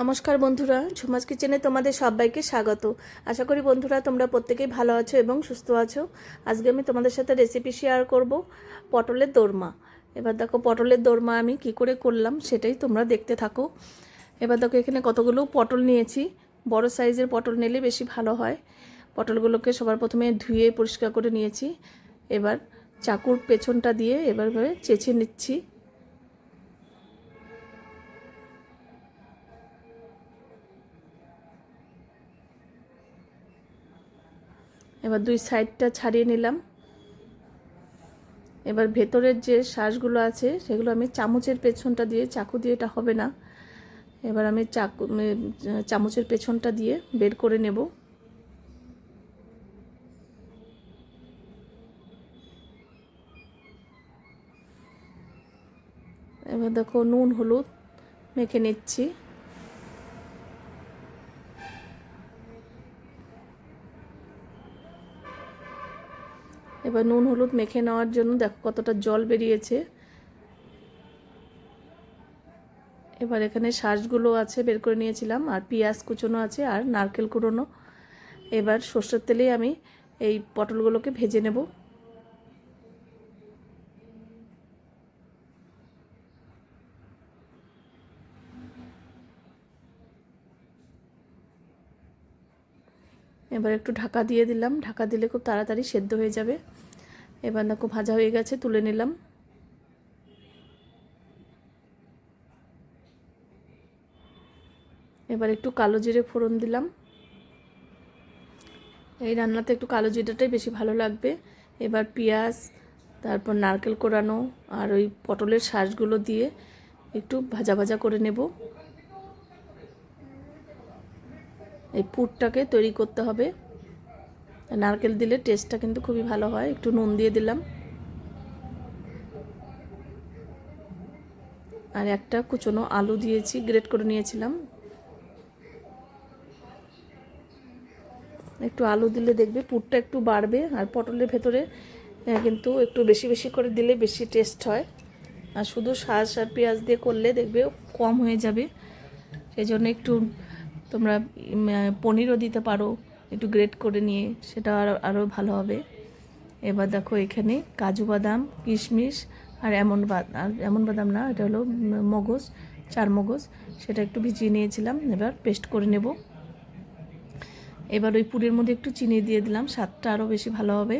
নমস্কার বন্ধুরা, ঝুমাস কিচেনে তোমাদের সবাইকে স্বাগত। আশা করি বন্ধুরা তোমরা প্রত্যেকেই ভালো আছো এবং সুস্থ আছো। আজকে আমি তোমাদের সাথে রেসিপি শেয়ার করব পটলের দোরমা। এবার দেখো পটলের দোরমা আমি কি করে করলাম সেটাই তোমরা দেখতে থাকো। এবার দেখো এখানে কতগুলো পটল নিয়েছি। বড় সাইজের পটল নিলে বেশি ভালো হয়। পটলগুলোকে সবার প্রথমে ধুয়ে পরিষ্কার করে নিয়েছি। এবার চাকুর পেছনটা দিয়ে এবার এভাবে চেঁচে নিচ্ছি। এবার দুই সাইডটা ছাড়িয়ে নিলাম। এবার ভেতরের যে শ্বাসগুলো আছে, সেগুলো আমি চামচের পেছনটা দিয়ে, চাকু দিয়ে এটা হবে না। এবার আমি চাকু চামচের পেছনটা দিয়ে বের করে নেব। এবার দেখো নুন, হলুদ মেখে নিচ্ছি। এবার নুন হলুদ মেখে নেওয়ার জন্য দেখো কতটা জল বেরিয়েছে। এবার এখানে শাঁসগুলো আছে, বের করে নিয়েছিলাম, আর পেঁয়াজ কুচোনো আছে, আর নারকেল কুড়োনো। এবার সর্ষের তেলেই আমি এই পটলগুলোকে ভেজে নেব। এবার একটু ঢাকা দিয়ে দিলাম। ঢাকা দিলে খুব তাড়াতাড়ি সেদ্ধ হয়ে যাবে। এবার না খুব ভাজা হয়ে গেছে, তুলে নিলাম। এবার একটু কালো জিরে ফোড়ন দিলাম। এই রান্নাতে একটু কালো জিরাটাই বেশি ভালো লাগবে। এবার পেঁয়াজ, তারপর নারকেল কোরানো আর ওই পটলের শাঁসগুলো দিয়ে একটু ভাজা ভাজা করে নেব। এই পুরটাকে তৈরি করতে হবে। নারকেল দিলে টেস্টটা কিন্তু খুবই ভালো হয়। একটু নুন দিয়ে দিলাম। আর একটা কুচনো আলু দিয়েছি, গ্রেট করে নিয়েছিলাম। একটু আলু দিলে দেখবে পুরটা একটু বাড়বে আর পটলের ভেতরে কিন্তু একটু বেশি বেশি করে দিলে বেশি টেস্ট হয়। আর শুধু শাঁস আর পেঁয়াজ দিয়ে করলে দেখবে কম হয়ে যাবে। সেই জন্য একটু তোমরা পনিরও দিতে পারো, একটু গ্রেট করে নিয়ে, সেটা আরও আরও ভালো হবে। এবার দেখো এখানে কাজু বাদাম, কিশমিশ আর এমন আর এমন বাদাম না, এটা হলো মগজ, চার মগজ, সেটা একটু ভিজিয়ে নিয়েছিলাম, এবার পেস্ট করে নেব। এবার ওই পুরের মধ্যে একটু চিনি দিয়ে দিলাম, স্বাদটা আরও বেশি ভালো হবে।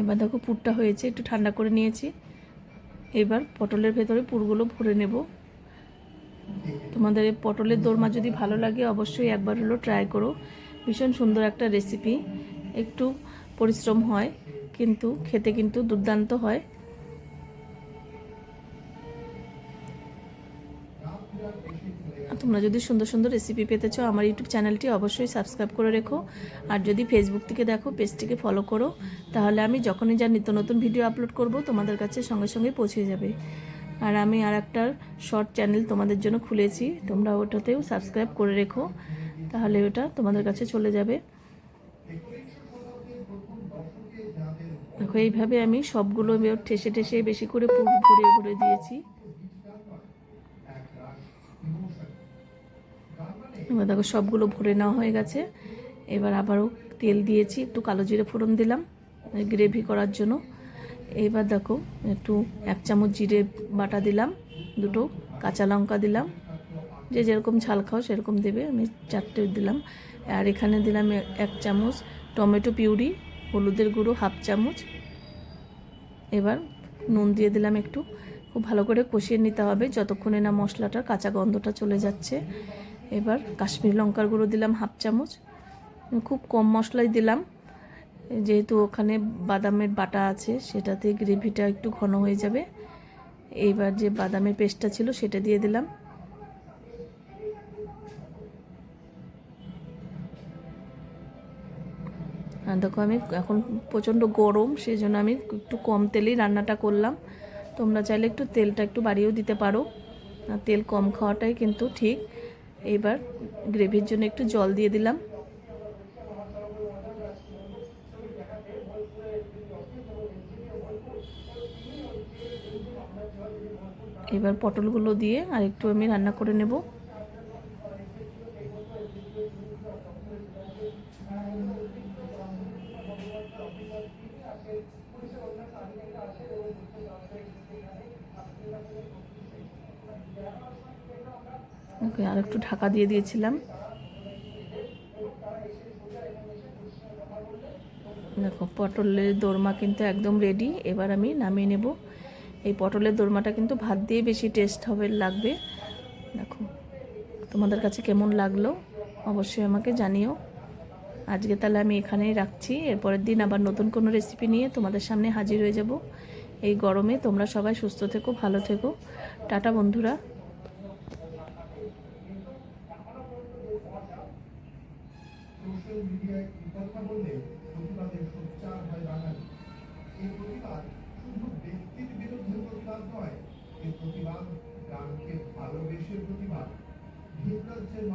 এবার দেখো পুরটা হয়েছে, একটু ঠান্ডা করে নিয়েছি। এবার পটলের ভেতরে পুরগুলো ভরে নেব। তোমাদের এই পটলের দোরমা যদি ভালো লাগে, অবশ্যই একবার হলো ট্রাই করো। ভীষণ সুন্দর একটা রেসিপি একটু পরিশ্রম হয়, কিন্তু খেতে কিন্তু দুর্দান্ত হয়। তোমরা যদি সুন্দর সুন্দর রেসিপি পেতে চাও, আমার ইউটিউব চ্যানেলটি অবশ্যই সাবস্ক্রাইব করে রেখো। আর যদি ফেসবুক থেকে দেখো পেজটিকে ফলো করো, তাহলে আমি যখনই যা নিত্য নতুন ভিডিও আপলোড করব, তোমাদের কাছে সঙ্গে সঙ্গে পৌঁছে যাবে। আর আমি আর একটা শর্ট চ্যানেল তোমাদের জন্য খুলেছি, তোমরা ওটাতেও সাবস্ক্রাইব করে রেখো, তাহলে ওটা তোমাদের কাছে চলে যাবে। দেখো, এইভাবে আমি সবগুলো ঠেসে ঠেসে বেশি করে ভরে ভরে দিয়েছি। এবার দেখো সবগুলো ভরে নেওয়া হয়ে গেছে। এবার আবারও তেল দিয়েছি, একটু কালো জিরে ফোড়ন দিলাম গ্রেভি করার জন্য। এবার দেখো একটু এক চামচ জিরে বাটা দিলাম, দুটো কাঁচা লঙ্কা দিলাম। যে যেরকম ঝাল খাও সেরকম দেবে, আমি চারটে দিলাম। আর এখানে দিলাম এক চামচ টমেটো পিউরি, হলুদের গুঁড়ো হাফ চামচ। এবার নুন দিয়ে দিলাম একটু। খুব ভালো করে কষিয়ে নিতে হবে, যতক্ষণে না মশলাটার কাঁচা গন্ধটা চলে যাচ্ছে। এবার কাশ্মীর লঙ্কার গুঁড়ো দিলাম হাফ চামচ। খুব কম মশলাই দিলাম। যেহেতু ওখানে বাদামের বাটা আছে, সেটাতে গ্রেভিটা একটু ঘন হয়ে যাবে। এইবার যে বাদামের পেস্টটা ছিল, সেটা দিয়ে দিলাম। দেখো, আমি এখন প্রচণ্ড গরম সেই জন্য আমি একটু কম তেলেই রান্নাটা করলাম। তোমরা চাইলে একটু তেলটা একটু বাড়িয়েও দিতে পারো। তেল কম খাওয়াটাই কিন্তু ঠিক। এবার গ্রেভির জন্য একটু জল দিয়ে দিলাম। এবার পটলগুলো দিয়ে আর একটু আমি রান্না করে নেব। ওকে, আর একটু ঢাকা দিয়ে দিয়েছিলাম। দেখো, পটলের দোরমা কিন্তু একদম রেডি এবার আমি নামিয়ে নেব। এই পটলের দোরমাটা কিন্তু ভাত দিয়ে বেশি টেস্ট হবে, লাগবে। দেখো, তোমাদের কাছে কেমন লাগল অবশ্যই আমাকে জানিও। আজকে তাহলে আমি এখানেই রাখছি। এরপরের দিন আবার নতুন কোনো রেসিপি নিয়ে তোমাদের সামনে হাজির হয়ে যাব। এই গরমে তোমরা সবাই সুস্থ থেকো, ভালো থেকো। টাটা বন্ধুরা। সোশ্যাল মিডিয়ায় কথা বললে প্রতিবাদের সোচ্চার হয় বাঙালি। এই প্রতিবাদ শুধু ব্যক্তির বিরুদ্ধে প্রতিবাদ নয় এই প্রতিবাদ গানকে ভালোবেসে প্রতিবাদ। ভিন রাজ্যের